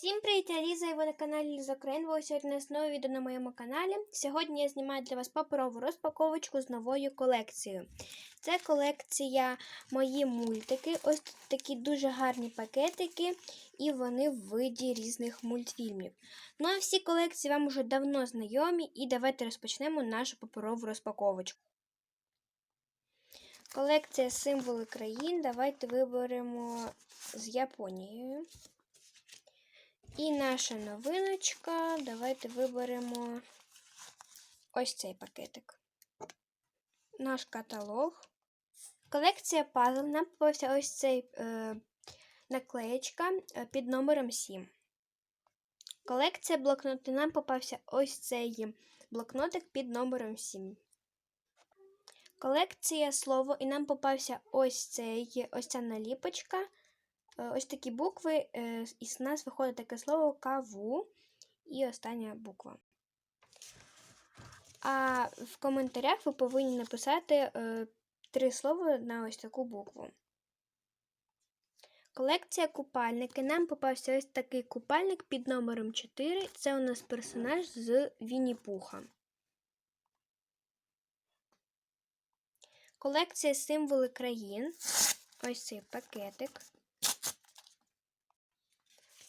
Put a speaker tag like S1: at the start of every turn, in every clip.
S1: Всім привіт, я Ліза і ви на каналі Ліза Кренво. Сьогодні нас нове відео на моєму каналі. Сьогодні я знімаю для вас паперову розпаковочку з новою колекцією. Це колекція мої мультики. Ось тут такі дуже гарні пакетики, і вони в виді різних мультфільмів. Ну а всі колекції вам уже давно знайомі, і давайте розпочнемо нашу паперову розпаковочку. Колекція символи країн. Давайте виберемо з Японією. І наша новиночка. Давайте виберемо ось цей пакетик. Наш каталог. Колекція пазл. Нам попався ось цей е, наклеєчка е, під номером 7. Колекція блокнотів. Нам попався ось цей блокнотик під номером 7. Колекція слово, і нам попався ось цей ось ця наліпочка. Ось такі букви, і з нас виходить таке слово каву і остання буква. А в коментарях ви повинні написати е, три слова на ось таку букву. Колекція купальники. Нам попався ось такий купальник під номером 4. Це у нас персонаж з Вінні-Пуха. Колекція символи країн. Ось цей пакетик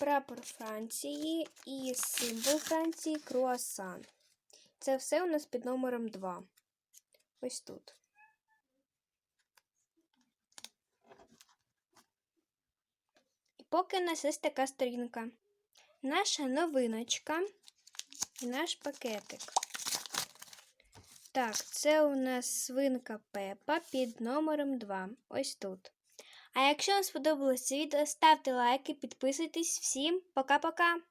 S1: прапор Франції і символ Франції круасан. Це все у нас під номером 2. Ось тут. І поки у нас ось така сторінка. Наша новиночка і наш пакетик. Так, це у нас свинка Пепа під номером 2. Ось тут. А якщо вам сподобалось це відео, ставте лайки, підписуйтесь. Всім пока-пока!